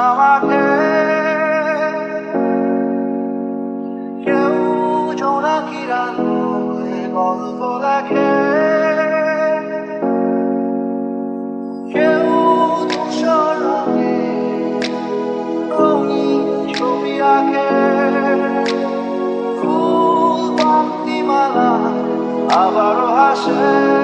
আমাকে কেউ জোনাকি রান্নে গল্প লেখে কেউ ধূসর রঙে রঙিন ছবি আঁকে ফুল বান্তি মালা আবারও হাসে